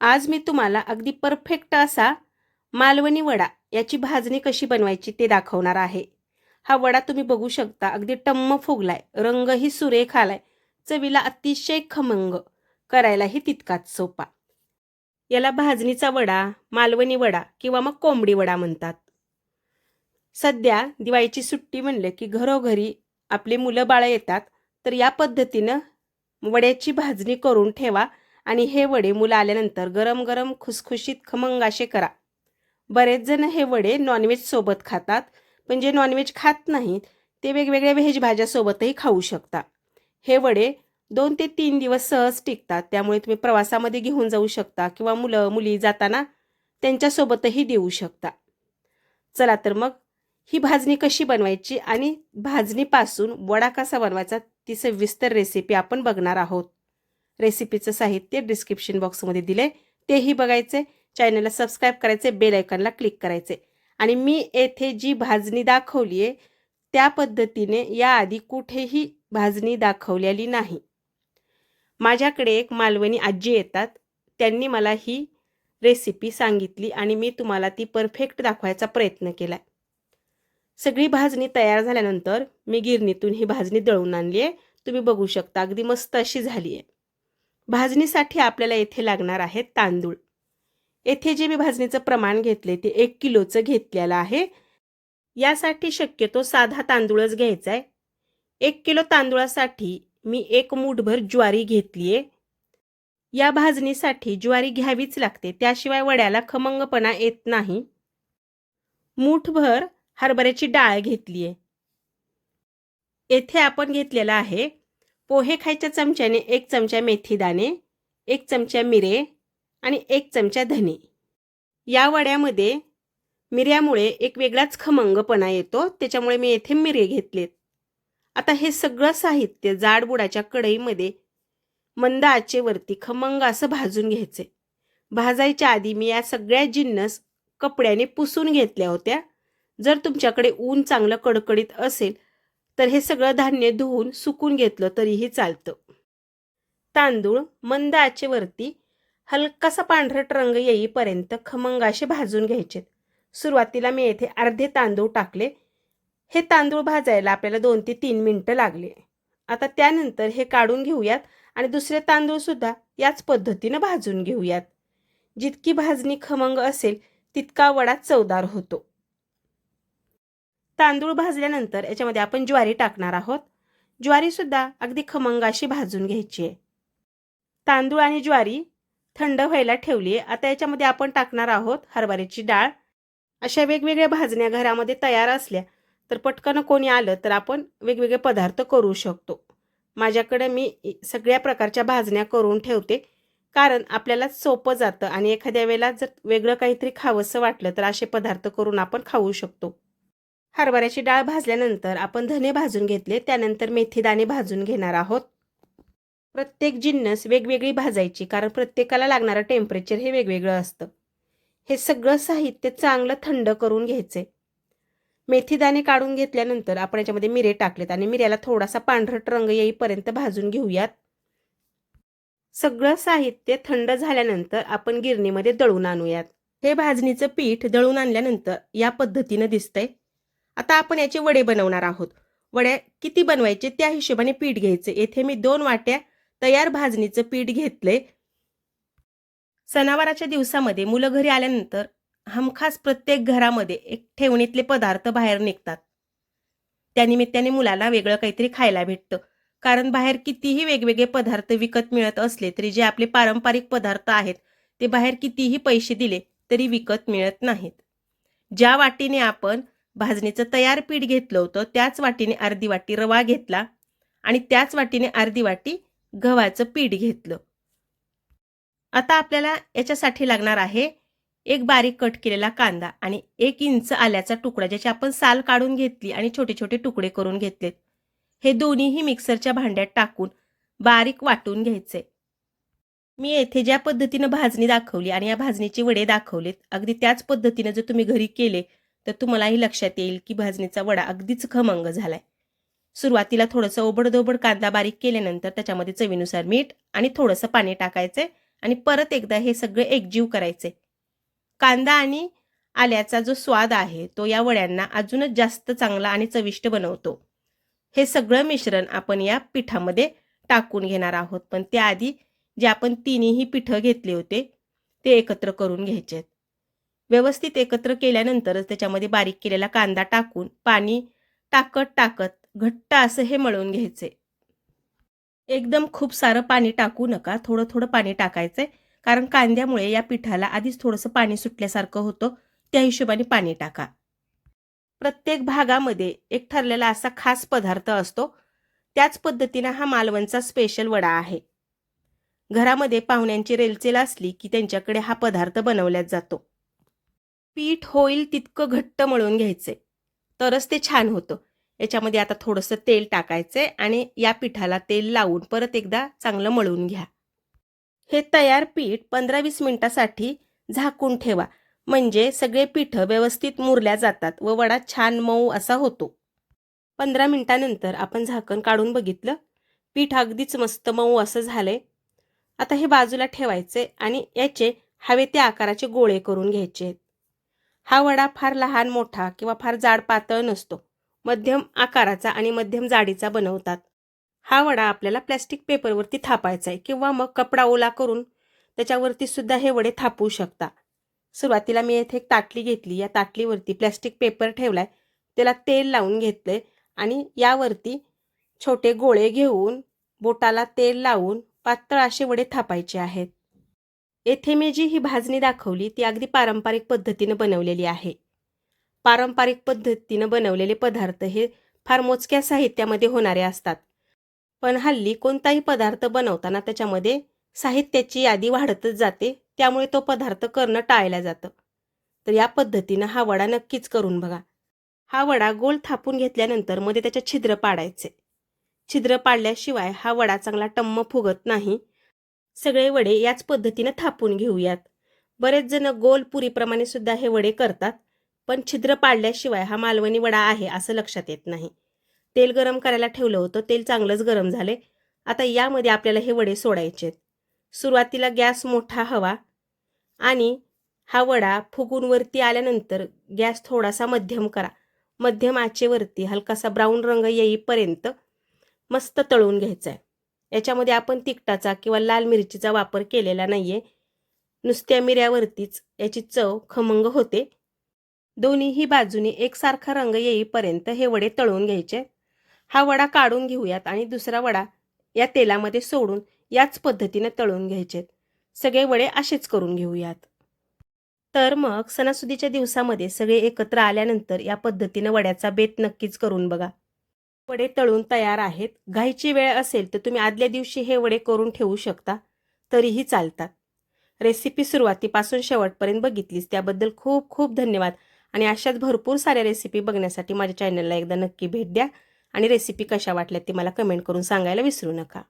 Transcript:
आज मी तुम्हाला अगदी परफेक्ट असा मालवणी वडा याची भाजणी कशी बनवायची ते दाखवणार आहे. हा वडा तुम्ही बघू शकता अगदी टम्म फुगलाय रंगही सुरेख आलाय चवीला अतिशय खमंग करायलाही तितकाच सोपा. याला भाजणीचा वडा मालवणी वडा किंवा मग कोंबडी वडा म्हणतात. सध्या दिवाळीची सुट्टी म्हणले की घरोघरी आपली मुलं बाळं येतात तर या पद्धतीनं वड्याची भाजणी करून ठेवा आणि हे वडे मुलं आल्यानंतर गरम गरम खुसखुशीत खमंग असे करा. बरेच जण हे वडे नॉनव्हेज सोबत खातात पण जे नॉनव्हेज खात नाहीत ते वेगवेगळ्या व्हेज भाज्यासोबतही खाऊ शकता. हे वडे दोन ते तीन दिवस सहज टिकतात त्यामुळे तुम्ही प्रवासामध्ये घेऊन जाऊ शकता किंवा मुलं मुली जाताना त्यांच्यासोबतही देऊ शकता. चला तर मग ही भाजणी कशी बनवायची आणि भाजणीपासून वडा कसा बनवायचा ती सविस्तर रेसिपी आपण बघणार आहोत. रेसिपीचं साहित्य डिस्क्रिप्शन बॉक्समध्ये दिले तेही बघायचे चॅनलला सबस्क्राईब करायचे बेल आयकॉनला क्लिक करायचे आणि मी येथे जी भाजणी दाखवली आहे त्या पद्धतीने याआधी कुठेही भाजणी दाखवलेली नाही. माझ्याकडे एक मालवणी आजी येतात. त्यांनी मला ही रेसिपी सांगितली आणि मी तुम्हाला ती परफेक्ट दाखवायचा प्रयत्न केला सगळी भाजणी तयार झाल्यानंतर मी गिरणीतून ही भाजणी दळून आणली आहे तुम्ही बघू शकता अगदी मस्त अशी झाली आहे भाजणीसाठी आपल्याला येथे लागणार आहे तांदूळ. येथे जे मी भाजणीचं प्रमाण घेतले ते एक किलोचं घेतलेलं आहे. यासाठी शक्यतो साधा तांदूळच घ्यायचा आहे. एक किलो तांदूळासाठी मी एक मूठभर ज्वारी घेतली आहे या भाजणीसाठी ज्वारी घ्यावीच लागते त्याशिवाय वड्याला खमंगपणा येत नाही. मूठभर हरभऱ्याची डाळ घेतली आहे येथे आपण घेतलेला आहे पोहे खायच्या चमच्याने एक चमचा मेथी दाणे एक चमचा मिरे आणि एक चमचा धने या वड्यामध्ये मिऱ्यामुळे एक वेगळाच खमंगपणा येतो त्याच्यामुळे मी येथे मिरे घेतलेत. आता हे सगळं साहित्य जाडबुडाच्या कढईमध्ये मंद आचेवरती खमंग असं भाजून घ्यायचे. भाजायच्या आधी मी या सगळ्या जिन्नस कपड्याने पुसून घेतल्या होत्या. जर तुमच्याकडे ऊन चांगलं कडकडीत असेल तर हे सगळं धान्य धुवून सुकून घेतलं तरीही चालतं. तांदूळ मंद आचेवरती हलकासा पांढरट रंग येईपर्यंत खमंग असे भाजून घ्यायचे. सुरुवातीला मी येथे अर्धे तांदूळ टाकले. हे तांदूळ भाजायला आपल्याला दोन ते तीन मिनटं लागले. आता त्यानंतर हे काढून घेऊयात आणि दुसरे तांदूळसुद्धा याच पद्धतीनं भाजून घेऊयात. जितकी भाजणी खमंग असेल तितका वडा चवदार होतो. तांदूळ भाजल्यानंतर याच्यामध्ये आपण ज्वारी टाकणार आहोत. ज्वारीसुद्धा अगदी खमंग अशी भाजून घ्यायची आहे. तांदूळ आणि ज्वारी थंड व्हायला ठेवली आहे. आता याच्यामध्ये आपण टाकणार आहोत हरभऱ्याची डाळ. अशा वेगवेगळ्या भाजण्या घरामध्ये तयार असल्या तर पटकन कोणी आलं तर आपण वेगवेगळे पदार्थ करू शकतो. माझ्याकडे मी सगळ्या प्रकारच्या भाजण्या करून ठेवते. कारण आपल्याला सोपं जातं आणि एखाद्या वेळेला जर वेगळं काहीतरी खावंसं वाटलं तर असे पदार्थ करून आपण खाऊ शकतो. हरभऱ्याची डाळ भाजल्यानंतर आपण धने भाजून घेतले त्यानंतर मेथीदाणे भाजून घेणार आहोत. प्रत्येक जिन्नस वेगवेगळी भाजायची कारण प्रत्येकाला लागणारं टेम्परेचर हे वेगवेगळं असतं. हे सगळं साहित्य चांगलं थंड करून घ्यायचे मेथीदाणे काढून घेतल्यानंतर आपण याच्यामध्ये मिरे टाकलेत आणि मिऱ्याला थोडासा पांढरट रंग येईपर्यंत भाजून घेऊयात. सगळं साहित्य थंड झाल्यानंतर आपण गिरणीमध्ये दळून आणूयात. हे भाजणीचं पीठ दळून आणल्यानंतर या पद्धतीनं दिसतंय. आता आपण याचे वडे बनवणार आहोत. वड्या किती बनवायचे त्या हिशोबाने पीठ घ्यायचे. येथे मी दोन वाट्या तयार भाजणीचं पीठ घेतले. सणावाराच्या दिवसामध्ये मुलं घरी आल्यानंतर हमखास प्रत्येक घरामध्ये एक ठेवणीतले पदार्थ बाहेर निघतात. त्यानिमित्ताने मुलाला वेगळं काहीतरी खायला भेटतं. कारण बाहेर कितीही वेगवेगळे पदार्थ विकत मिळत असले तरी जे आपले पारंपरिक पदार्थ आहेत ते बाहेर कितीही पैसे दिले तरी विकत मिळत नाहीत. ज्या वाटीने आपण भाजणीचं तयार पीठ घेतलं होतं. त्याच वाटीने अर्धी वाटी रवा घेतला आणि त्याच वाटीने अर्धी वाटी गव्हाचं पीठ घेतलं. आता आपल्याला याच्यासाठी लागणार आहे एक बारीक कट केलेला कांदा आणि एक इंच आल्याचा तुकडा ज्याची आपण साल काढून घेतली आणि छोटे छोटे तुकडे करून घेतलेत. हे दोन्हीही मिक्सरच्या भांड्यात टाकून बारीक वाटून घ्यायचे. मी येथे ज्या पद्धतीनं भाजणी दाखवली आणि या भाजणीचे वडे दाखवलेत अगदी त्याच पद्धतीने जर तुम्ही घरी केले तर तुम्हालाही लक्षात येईल की भाजणीचा वडा अगदीच खमंग झालाय. सुरुवातीला थोडंसं ओबडधोबड कांदा बारीक केल्यानंतर त्याच्यामध्ये चवीनुसार मीठ आणि थोडंसं पाणी टाकायचं आणि परत एकदा हे सगळे एकजीव करायचे कांदा आणि आल्याचा जो स्वाद आहे तो या वड्यांना अजूनच जास्त चांगला आणि चविष्ट बनवतो. हे सगळं मिश्रण आपण या पिठामध्ये टाकून घेणार आहोत. पण त्याआधी जे आपण तिन्ही पिठं घेतले होते ते एकत्र करून घ्यायचे आहेत व्यवस्थित एकत्र केल्यानंतरच त्याच्यामध्ये बारीक केलेला कांदा टाकून पाणी टाकत टाकत घट्ट असं हे मळून घ्यायचे. एकदम खूप सारं पाणी टाकू नका थोडं थोडं पाणी टाकायचंय कारण कांद्यामुळे या पिठाला आधीच थोडंसं पाणी सुटल्यासारखं होतं त्या हिशोबाने पाणी टाका. प्रत्येक भागामध्ये एक ठरलेला असा खास पदार्थ असतो त्याच पद्धतीनं हा मालवणचा स्पेशल वडा आहे. घरामध्ये पाहुण्यांची रेलचेल असली की त्यांच्याकडे हा पदार्थ बनवल्याच जातो. पीठ होईल तितकं घट्ट मळून घ्यायचे. तरच ते छान होतं. याच्यामध्ये आता थोडंसं तेल टाकायचंय आणि या पिठाला तेल लावून परत एकदा चांगलं मळून घ्या. हे तयार पीठ पंधरा वीस मिनिटासाठी झाकून ठेवा. म्हणजे सगळे पीठं व्यवस्थित मुरल्या जातात व वडा छान मऊ असा होतो. पंधरा मिनिटानंतर आपण झाकण काढून बघितलं. पीठ अगदीच मस्त मऊ असं झालंय. आता हे बाजूला ठेवायचे आणि याचे हवे त्या आकाराचे गोळे करून घ्यायचे. आहेत हा वडा फार लहान मोठा किंवा फार जाड पातळ नसतो. मध्यम आकाराचा आणि मध्यम जाडीचा बनवतात. हा वडा आपल्याला प्लॅस्टिक पेपरवरती थापायचा आहे किंवा मग कपडा ओला करून त्याच्यावरती सुद्धा हे वडे थापू शकता. सुरुवातीला मी येथे एक ताटली घेतली. या ताटलीवरती प्लॅस्टिक पेपर ठेवलाय. त्याला तेल लावून घेतलंय आणि यावरती छोटे गोळे घेऊन बोटाला तेल लावून पातळ असे वडे थापायचे आहेत. येथे मी जी ही भाजणी दाखवली ती अगदी पारंपरिक पद्धतीनं बनवलेली आहे. पारंपरिक पद्धतीनं बनवलेले पदार्थ हे फार मोजक्या साहित्यामध्ये होणारे असतात. पण हल्ली कोणताही पदार्थ बनवताना त्याच्यामध्ये साहित्याची यादी वाढतच जाते त्यामुळे तो पदार्थ करणं टाळलं जातं. तर या पद्धतीनं हा वडा नक्कीच करून बघा. हा वडा गोल थापून घेतल्यानंतरमध्ये त्याच्या छिद्र पाडायचे. छिद्र पाडल्याशिवाय हा वडा चांगला टम्म फुगत नाही सगळे वडे याच पद्धतीनं थापून घेऊयात. बरेच जण गोल पुरीप्रमाणे सुद्धा हे वडे करतात पण छिद्र पाडल्याशिवाय हा मालवणी वडा आहे असं लक्षात येत नाही. तेल गरम करायला ठेवलं होतं तेल चांगलंच गरम झाले आता यामध्ये आपल्याला हे वडे सोडायचे आहेत. सुरुवातीला गॅस मोठा हवा आणि हा वडा फुगून वरती आल्यानंतर गॅस थोडासा मध्यम करा. मध्यम आचेवरती हलकासा ब्राऊन रंग येईपर्यंत मस्त तळून घ्यायचा आहे. याच्यामध्ये आपण तिखटाचा किंवा लाल मिरचीचा वापर केलेला नाही आहे नुसत्या मिऱ्यावरतीच याची चव खमंग होते. दोन्हीही बाजूनी एकसारखा रंग येईपर्यंत हे वडे तळून घ्यायचे. हा वडा काढून घेऊयात आणि दुसरा वडा या तेलामध्ये सोडून याच पद्धतीने तळून घ्यायचे. सगळे वडे असेच करून घेऊयात. तर मग सणासुदीच्या दिवसामध्ये सगळे एकत्र आल्यानंतर या पद्धतीनं वड्याचा बेत नक्कीच करून बघा. वडे तळून तयार आहेत. घाईची वेळ असेल तर तुम्ही आदल्या दिवशी हे वडे करून ठेवू शकता. तरीही चालतात. रेसिपी सुरुवातीपासून शेवटपर्यंत बघितलीस त्याबद्दल खूप खूप धन्यवाद. आणि अशाच भरपूर साऱ्या रेसिपी बघण्यासाठी माझ्या चॅनलला एकदा नक्की भेट द्या. आणि रेसिपी कशा वाटल्या ते मला कमेंट करून सांगायला विसरू नका.